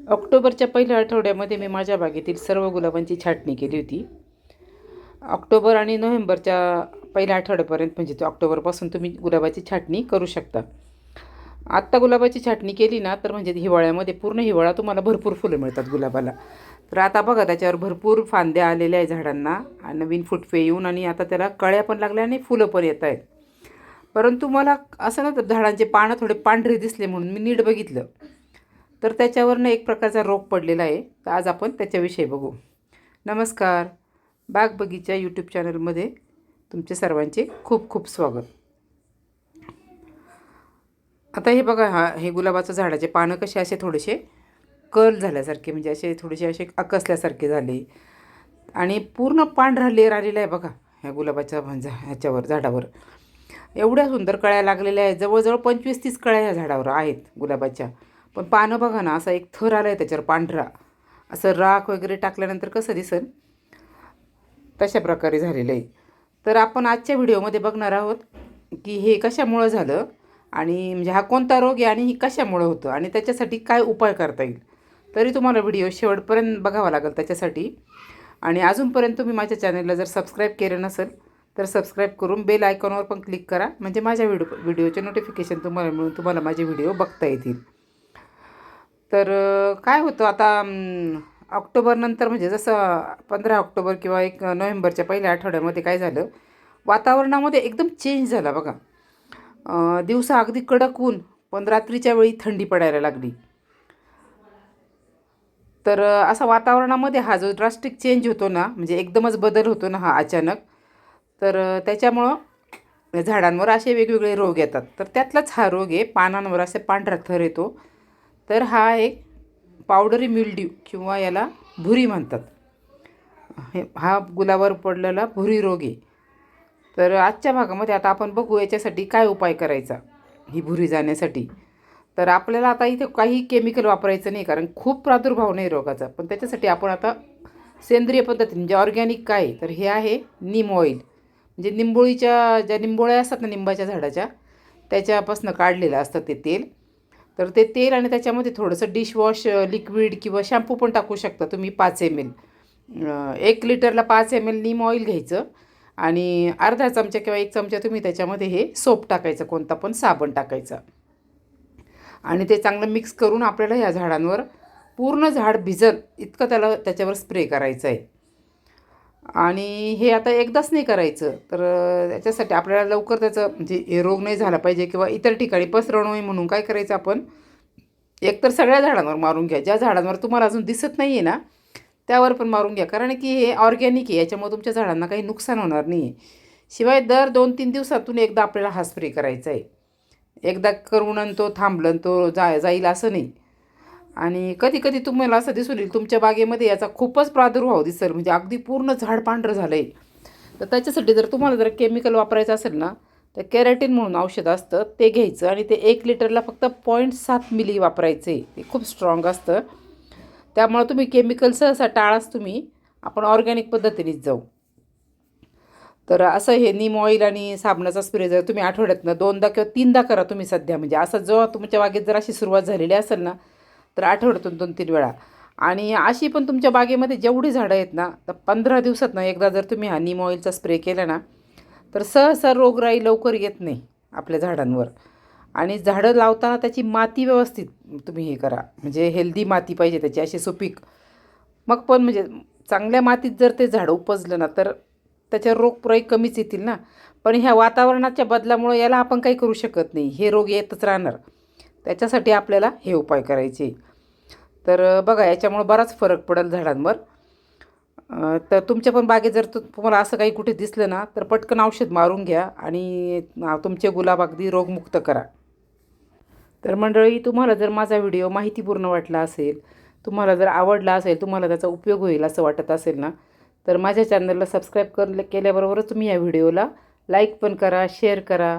ऑक्टोबरच्या पहिल्या आठवड्यामध्ये मी माझ्या बागेतील सर्व गुलाबांची छाटणी केली होती. ऑक्टोबर आणि नोव्हेंबरच्या पहिल्या आठवड्यापर्यंत म्हणजे ऑक्टोबरपासून तुम्ही गुलाबाची छाटणी करू शकता. आत्ता गुलाबाची छाटणी केली ना तर म्हणजे हिवाळ्यामध्ये पूर्ण हिवाळा तुम्हाला भरपूर फुलं मिळतात गुलाबाला. तर आता बघा त्याच्यावर भरपूर फांद्या आलेल्या आहे झाडांना आणि नवीन फुटफे येऊन आणि आता त्याला कळ्या पण लागल्या आणि फुलं पण येत आहेत. परंतु मला असं ना तर झाडांचे पानं थोडे पांढरे दिसले म्हणून मी नीट बघितलं. तर त्याच्यावरनं एक प्रकारचा रोग पडलेला आहे. तर आज आपण त्याच्याविषयी बघू. नमस्कार. बाग बगीचा यूट्यूब चॅनलमध्ये तुमचे सर्वांचे खूप खूप स्वागत. आता हे बघा हा हे गुलाबाचं झाडाचे पानं कसे असे थोडेसे कर्ल झाल्यासारखे म्हणजे असे थोडेसे असे आकसल्यासारखे झाले. आणि पूर्ण पांढरा लेर आलेला आहे बघा ह्या गुलाबाच्या म्हणजे ह्याच्यावर झाडावर. एवढ्या सुंदर कळ्या लागलेल्या आहेत. जवळजवळ पंचवीस तीस कळ्या ह्या झाडावर आहेत गुलाबाच्या. पण पानं बघा ना असा एक थर आला आहे त्याच्यावर पांढरा. असं राख वगैरे टाकल्यानंतर कसं दिसेल तशा प्रकारे झालेलं आहे. तर आपण आजच्या व्हिडिओमध्ये बघणार आहोत की हे कशामुळं झालं आणि म्हणजे हा कोणता रोग आहे आणि ही कशामुळं होतं आणि त्याच्यासाठी काय उपाय करता येईल. तरी तुम्हाला व्हिडिओ शेवटपर्यंत बघावा लागेल त्याच्यासाठी. आणि अजूनपर्यंत तुम्ही माझ्या चॅनलला जर सबस्क्राईब केलं नसेल तर सबस्क्राईब करून बेल आयकॉनवर पण क्लिक करा. म्हणजे माझ्या व्हिडिओ व्हिडिओचे नोटिफिकेशन तुम्हाला मिळून तुम्हाला माझे व्हिडिओ बघता येतील. तर काय होतं आता ऑक्टोबरनंतर म्हणजे जसं पंधरा ऑक्टोबर किंवा एक नोव्हेंबरच्या पहिल्या आठवड्यामध्ये काय झालं वातावरणामध्ये एकदम चेंज झाला बघा. दिवसा अगदी कडक ऊन पण रात्रीच्या वेळी थंडी पडायला लागली. तर असा वातावरणामध्ये हा जो ड्रास्टिक चेंज होतो ना म्हणजे एकदमच बदल होतो ना हा अचानक. तर त्याच्यामुळं झाडांवर असे वेगवेगळे रोग येतात. तर त्यातलाच हा रोग आहे पानांवर असे पांढरा थर येतो. तर हा एक पावडरी मिल्ड्यू किंवा याला भुरी म्हणतात. हा गुलावर पडलेला भुरी रोग आहे. तर आजच्या भागामध्ये आता आपण बघू याच्यासाठी काय उपाय करायचा ही भुरी जाण्यासाठी. तर आपल्याला आता इथे काही केमिकल वापरायचं नाही कारण खूप प्रादुर्भाव नाही रोगाचा. पण त्याच्यासाठी आपण आता सेंद्रिय पद्धतीने म्हणजे ऑर्गॅनिक काय तर हे आहे नीम ऑइल म्हणजे निंबोळीच्या ज्या निंबोळ्या असतात ना निंबाच्या झाडाच्या त्याच्यापासून काढलेलं असतं ते तेल. तर ते तेल आणि त्याच्यामध्ये थोडंसं डिशवॉश लिक्विड किंवा शॅम्पू पण टाकू शकता तुम्ही पाच एम एल एक लिटरला पाच एम एल नीम ऑइल घ्यायचं आणि अर्धा चमचा किंवा एक चमचा तुम्ही त्याच्यामध्ये हे सोप टाकायचं कोणता पण साबण टाकायचा. आणि ते चांगलं मिक्स करून आपल्याला ह्या झाडांवर पूर्ण झाड भिजल इतकं त्याला त्याच्यावर स्प्रे करायचं आहे आणि हे आता एकदाच नाही करायचं. तर याच्यासाठी त्याच्यासाठी आपल्याला लवकर त्याचं म्हणजे हे रोग नाही झाला पाहिजे किंवा इतर ठिकाणी पसरवणं नये म्हणून काय करायचं आपण? एकतर सगळ्या झाडांवर मारून घ्या. ज्या झाडांवर तुम्हाला अजून दिसत नाही आहे ना त्यावर पण मारून घ्या. कारण की हे ऑर्गॅनिक आहे याच्यामुळे तुमच्या झाडांना काही नुकसान होणार नाही आहे शिवाय दर दोन तीन दिवसातून एकदा आपल्याला हा स्प्रे करायचा आहे एकदा करून आणि तो थांबलं आणि तो जा जाईल असं नाही. आणि कधी कधी तुम्हाला असं दिसून येईल तुमच्या बागेमध्ये याचा खूपच प्रादुर्भाव दिसेल म्हणजे अगदी पूर्ण झाड पांढरं झालं आहे तर त्याच्यासाठी जर तुम्हाला जर केमिकल वापरायचं असेल ना तर कॅरेटीन म्हणून औषध असतं ते घ्यायचं आणि ते एक लिटरला फक्त पॉईंट सात मिली वापरायचं. आहे ते खूप स्ट्रॉंग असतं. त्यामुळं तुम्ही केमिकल सहसा टाळाच तुम्ही आपण ऑर्गॅनिक पद्धतीनेच जाऊ. तर असं हे नीम ऑइल आणि साबणाचा स्प्रे जर तुम्ही आठवड्यातनं दोनदा किंवा तीनदा करा तुम्ही सध्या म्हणजे असं जेव्हा तुमच्या बागेत जर अशी सुरुवात झालेली असेल ना तर आठवड्यातून दोन तीन वेळा. आणि अशी पण तुमच्या बागेमध्ये जेवढी झाडं आहेत ना तर पंधरा दिवसात ना एकदा जर तुम्ही हा निम ऑइलचा स्प्रे केला ना तर सहसा रोगराई लवकर येत नाही आपल्या झाडांवर. आणि झाडं लावताना त्याची माती व्यवस्थित तुम्ही हे करा. म्हणजे हेल्दी माती पाहिजे त्याची अशी सुपीक. मग पण म्हणजे चांगल्या मातीत जर ते झाड उपजलं ना तर त्याच्यावर रोगपुराई कमीच येतील ना. पण ह्या वातावरणाच्या बदलामुळे याला आपण काही करू शकत नाही. हे रोग येतच राहणार. त्याच्यासाठी आपल्याला हे उपाय करायचे. तर बघा याच्यामुळं बराच फरक पडेल झाडांवर. तर तुमच्या पण बागेत जर तु तुम्हाला असं काही कुठे दिसलं ना तर पटकन औषध मारून घ्या आणि तुमचे गुलाब अगदी रोगमुक्त करा. तर मंडळी तुम्हाला जर माझा व्हिडिओ माहितीपूर्ण वाटला असेल तुम्हाला जर आवडला असेल तुम्हाला त्याचा उपयोग होईल असं वाटत असेल ना तर माझ्या चॅनलला सबस्क्राईब कर केल्याबरोबरच तुम्ही या व्हिडिओला लाईक पण करा शेअर करा.